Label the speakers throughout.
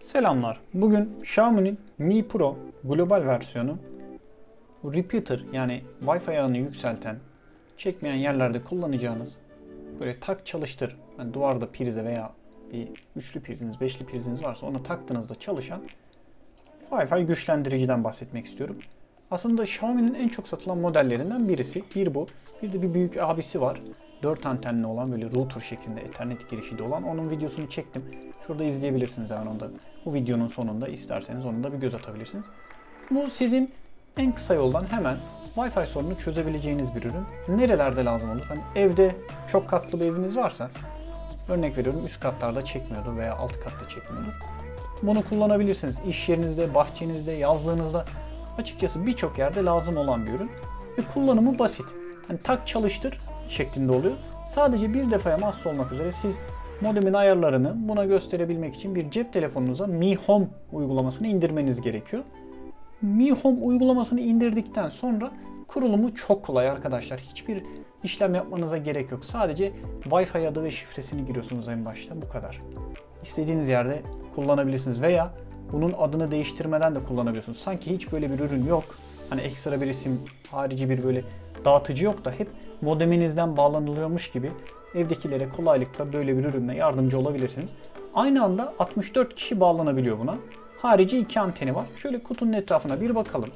Speaker 1: Selamlar. Bugün Xiaomi'nin Mi Pro global versiyonu repeater yani Wi-Fi ağını yükselten, çekmeyen yerlerde kullanacağınız böyle tak çalıştır. Yani duvarda prize veya bir üçlü priziniz, beşli priziniz varsa ona taktığınızda çalışan Wi-Fi güçlendiriciden bahsetmek istiyorum. Aslında Xiaomi'nin en çok satılan modellerinden birisi. Bir bu. Bir de bir büyük abisi var. 4 antenli olan böyle router şeklinde Ethernet girişi de olan. Onun videosunu çektim. Şurada izleyebilirsiniz hemen onda. Bu videonun sonunda isterseniz onu da bir göz atabilirsiniz. Bu sizin en kısa yoldan hemen Wi-Fi sorununu çözebileceğiniz bir ürün. Nerelerde lazım olur? Hani evde çok katlı bir eviniz varsa örnek veriyorum üst katlarda çekmiyordur veya alt katta çekmiyordur. Bunu kullanabilirsiniz. İş yerinizde, bahçenizde, yazlığınızda açıkçası birçok yerde lazım olan bir ürün. Ve kullanımı basit. Hani tak çalıştır şeklinde oluyor. Sadece bir defaya mahsus olmak üzere siz modemin ayarlarını buna gösterebilmek için bir cep telefonunuza Mi Home uygulamasını indirmeniz gerekiyor. Mi Home uygulamasını indirdikten sonra kurulumu çok kolay arkadaşlar. Hiçbir işlem yapmanıza gerek yok. Sadece Wi-Fi adı ve şifresini giriyorsunuz en başta bu kadar. İstediğiniz yerde kullanabilirsiniz veya bunun adını değiştirmeden de kullanabiliyorsunuz. Sanki hiç böyle bir ürün yok. Hani ekstra bir isim, harici bir böyle dağıtıcı yok da hep modeminizden bağlanılıyormuş gibi evdekilere kolaylıkla böyle bir ürünle yardımcı olabilirsiniz. Aynı anda 64 kişi bağlanabiliyor buna. Harici iki anteni var. Şöyle kutunun etrafına bir bakalım.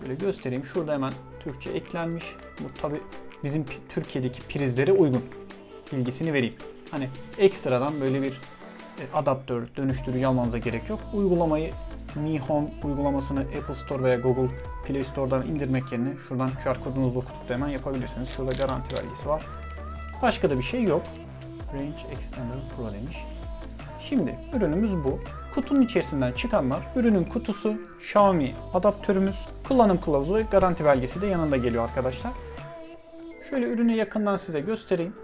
Speaker 1: Şöyle göstereyim. Şurada hemen Türkçe eklenmiş. Bu tabi bizim Türkiye'deki prizlere uygun. Bilgisini vereyim. Hani ekstradan böyle bir adaptör, dönüştürücü almanıza gerek yok. Uygulamayı Mi Home uygulamasını Apple Store veya Google Play Store'dan indirmek yerine şuradan QR kodunuzu okutup da hemen yapabilirsiniz. Şurada garanti belgesi var. Başka da bir şey yok. Range Extender Pro demiş. Şimdi ürünümüz bu. Kutunun içerisinden çıkanlar, ürünün kutusu, Xiaomi adaptörümüz, kullanım kılavuzu ve garanti belgesi de yanında geliyor arkadaşlar. Şöyle ürünü yakından size göstereyim.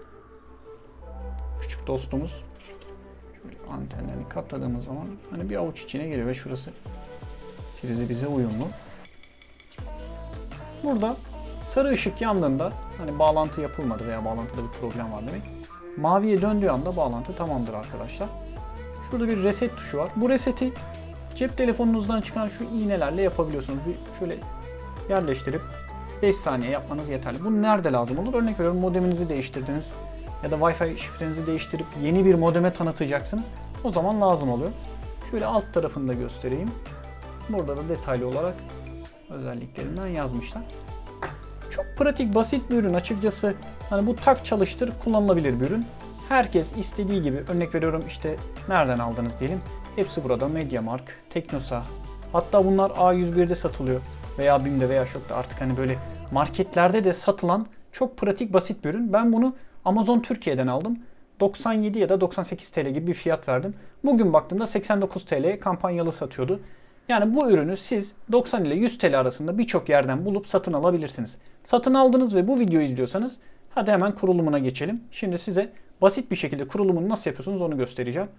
Speaker 1: Küçük dostumuz. Antenlerini katladığımız zaman hani bir avuç içine geliyor ve şurası prizi bize uyumlu. Burada sarı ışık yandığında hani bağlantı yapılmadı veya bağlantıda bir problem var demek. Maviye döndüğü anda bağlantı tamamdır arkadaşlar. Şurada bir reset tuşu var. Bu reseti cep telefonunuzdan çıkan şu iğnelerle yapabiliyorsunuz. Bir şöyle yerleştirip 5 saniye yapmanız yeterli. Bu nerede lazım olur? Örnek veriyorum modeminizi değiştirdiniz ya da Wi-Fi şifrenizi değiştirip yeni bir modeme tanıtacaksınız. O zaman lazım oluyor. Şöyle alt tarafını da göstereyim. Burada da detaylı olarak özelliklerinden yazmışlar. Çok pratik, basit bir ürün açıkçası. Hani bu tak çalıştır kullanılabilir bir ürün. Herkes istediği gibi örnek veriyorum işte nereden aldınız diyelim. Hepsi burada MediaMarkt, Teknosa. Hatta bunlar A101'de satılıyor veya BİM'de veya Şok'ta artık hani böyle marketlerde de satılan çok pratik basit bir ürün. Ben bunu Amazon Türkiye'den aldım. 97 ya da 98 TL gibi bir fiyat verdim. Bugün baktığımda 89 TL kampanyalı satıyordu. Yani bu ürünü siz 90 ile 100 TL arasında birçok yerden bulup satın alabilirsiniz. Satın aldınız ve bu videoyu izliyorsanız hadi hemen kurulumuna geçelim. Şimdi size basit bir şekilde kurulumunu nasıl yapıyorsunuz onu göstereceğim.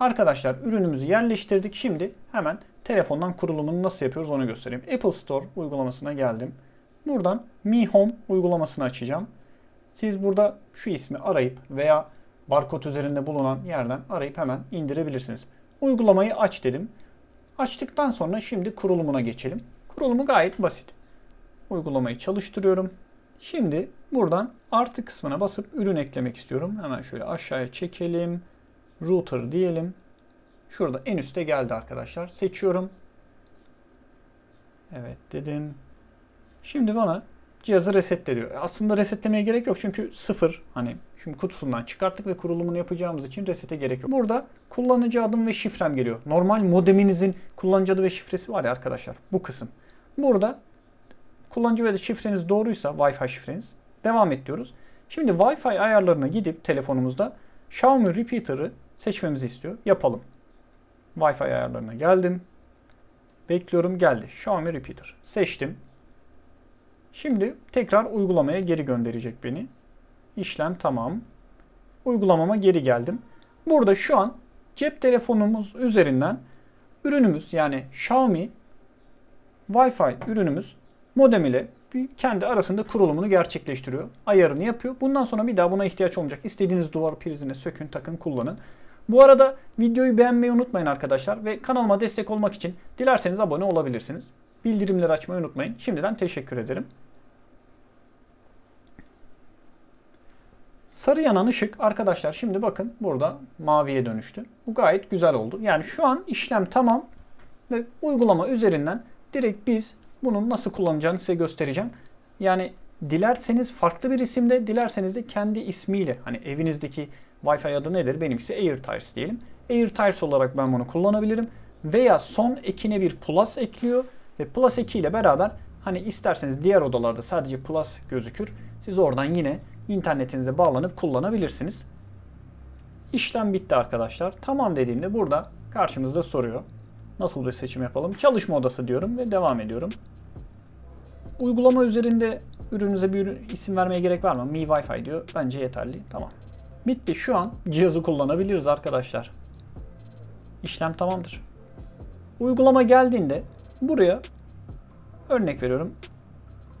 Speaker 1: Arkadaşlar ürünümüzü yerleştirdik. Şimdi hemen telefondan kurulumunu nasıl yapıyoruz onu göstereyim. Apple Store uygulamasına geldim. Buradan Mi Home uygulamasını açacağım. Siz burada şu ismi arayıp veya barkod üzerinde bulunan yerden arayıp hemen indirebilirsiniz. Uygulamayı aç dedim. Açtıktan sonra şimdi kurulumuna geçelim. Kurulumu gayet basit. Uygulamayı çalıştırıyorum. Şimdi buradan artı kısmına basıp ürün eklemek istiyorum. Hemen şöyle aşağıya çekelim. Router diyelim. Şurada en üste geldi arkadaşlar. Seçiyorum. Evet dedim. Şimdi bana cihazı resetle diyor. Aslında resetlemeye gerek yok çünkü sıfır. Hani şimdi kutusundan çıkarttık ve kurulumunu yapacağımız için resete gerek yok. Burada kullanıcı adım ve şifrem geliyor. Normal modeminizin kullanıcı adı ve şifresi var ya arkadaşlar. Bu kısım. Burada kullanıcı ve şifreniz doğruysa Wi-Fi şifreniz devam et diyoruz. Şimdi Wi-Fi ayarlarına gidip telefonumuzda Xiaomi Repeater'ı seçmemizi istiyor. Yapalım. Wi-Fi ayarlarına geldim. Bekliyorum geldi. Xiaomi Repeater. Seçtim. Şimdi tekrar uygulamaya geri gönderecek beni. İşlem tamam. Uygulamama geri geldim. Burada şu an cep telefonumuz üzerinden ürünümüz yani Xiaomi Wi-Fi ürünümüz modem ile kendi arasında kurulumunu gerçekleştiriyor. Ayarını yapıyor. Bundan sonra bir daha buna ihtiyaç olmayacak. İstediğiniz duvar prizine sökün, takın, kullanın. Bu arada videoyu beğenmeyi unutmayın arkadaşlar ve kanalıma destek olmak için dilerseniz abone olabilirsiniz. Bildirimleri açmayı unutmayın. Şimdiden teşekkür ederim. Sarı yanan ışık arkadaşlar şimdi bakın burada maviye dönüştü. Bu gayet güzel oldu. Yani şu an işlem tamam ve uygulama üzerinden direkt biz bunun nasıl kullanacağını size göstereceğim. Yani dilerseniz farklı bir isimde, dilerseniz de kendi ismiyle hani evinizdeki Wi-Fi adı nedir? Benimkisi AirTires diyelim. AirTires olarak ben bunu kullanabilirim. Veya son ekine bir Plus ekliyor ve Plus eki ile beraber hani isterseniz diğer odalarda sadece Plus gözükür. Siz oradan yine internetinize bağlanıp kullanabilirsiniz. İşlem bitti arkadaşlar. Tamam dediğimde burada karşımızda soruyor. Nasıl bir seçim yapalım? Çalışma odası diyorum ve devam ediyorum. Uygulama üzerinde ürünüze bir ürün- isim vermeye gerek var mı? Mi Wi-Fi diyor. Bence yeterli. Tamam. Bitti. Şu an cihazı kullanabiliriz arkadaşlar. İşlem tamamdır. Uygulama geldiğinde buraya örnek veriyorum.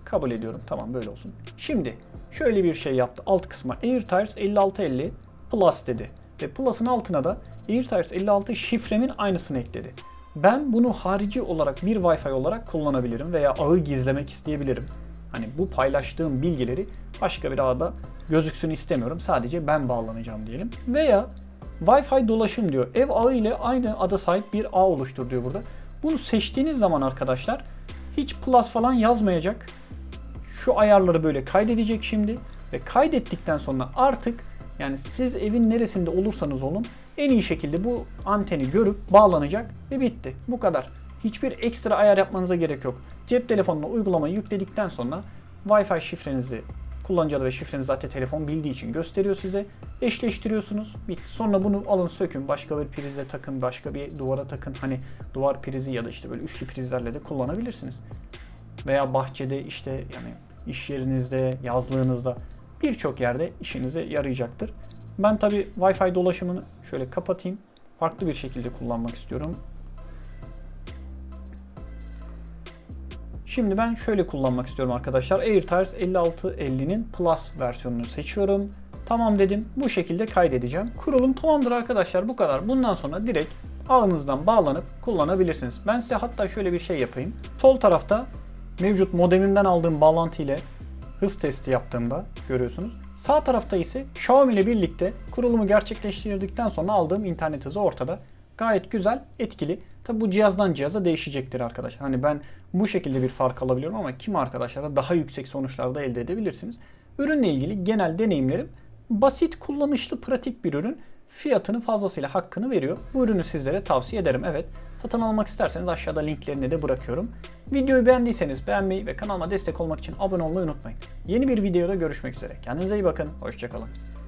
Speaker 1: Kabul ediyorum. Tamam böyle olsun. Şimdi şöyle bir şey yaptı. Alt kısma AirTires 5650 Plus dedi. Ve Plus'ın altına da AirTires 56 şifremin aynısını ekledi. Ben bunu harici olarak bir Wi-Fi olarak kullanabilirim veya ağı gizlemek isteyebilirim. Hani bu paylaştığım bilgileri başka bir ağda gözüksün istemiyorum. Sadece ben bağlanacağım diyelim. Veya Wi-Fi dolaşım diyor. Ev ağı ile aynı ada sahip bir ağ oluştur diyor burada. Bunu seçtiğiniz zaman arkadaşlar hiç plus falan yazmayacak. Şu ayarları böyle kaydedecek şimdi ve kaydettikten sonra artık yani siz evin neresinde olursanız olun en iyi şekilde bu anteni görüp bağlanacak ve bitti. Bu kadar. Hiçbir ekstra ayar yapmanıza gerek yok. Cep telefonuna uygulamayı yükledikten sonra Wi-Fi şifrenizi kullanıcı adı ve şifrenizi zaten telefon bildiği için gösteriyor size. Eşleştiriyorsunuz. Bitti. Sonra bunu alın sökün. Başka bir prize takın. Başka bir duvara takın. Hani duvar prizi ya da işte böyle üçlü prizlerle de kullanabilirsiniz. Veya bahçede işte yani iş yerinizde, yazlığınızda birçok yerde işinize yarayacaktır. Ben tabi Wi-Fi dolaşımını şöyle kapatayım. Farklı bir şekilde kullanmak istiyorum. Şimdi ben şöyle kullanmak istiyorum arkadaşlar. AirTires 5650'nin Plus versiyonunu seçiyorum. Tamam dedim. Bu şekilde kaydedeceğim. Kurulum tamamdır arkadaşlar. Bu kadar. Bundan sonra direkt ağınızdan bağlanıp kullanabilirsiniz. Ben size hatta şöyle bir şey yapayım. Sol tarafta mevcut modemimden aldığım bağlantı ile hız testi yaptığımda görüyorsunuz. Sağ tarafta ise Xiaomi ile birlikte kurulumu gerçekleştirdikten sonra aldığım internet hızı ortada. Gayet güzel, etkili. Tabi bu cihazdan cihaza değişecektir arkadaşlar. Hani ben bu şekilde bir fark alabiliyorum ama kim arkadaşlara daha yüksek sonuçlar da elde edebilirsiniz. Ürünle ilgili genel deneyimlerim basit, kullanışlı, pratik bir ürün. Fiyatını fazlasıyla hakkını veriyor. Bu ürünü sizlere tavsiye ederim. Evet, satın almak isterseniz aşağıda linklerini de bırakıyorum. Videoyu beğendiyseniz beğenmeyi ve kanalıma destek olmak için abone olmayı unutmayın. Yeni bir videoda görüşmek üzere. Kendinize iyi bakın. Hoşçakalın.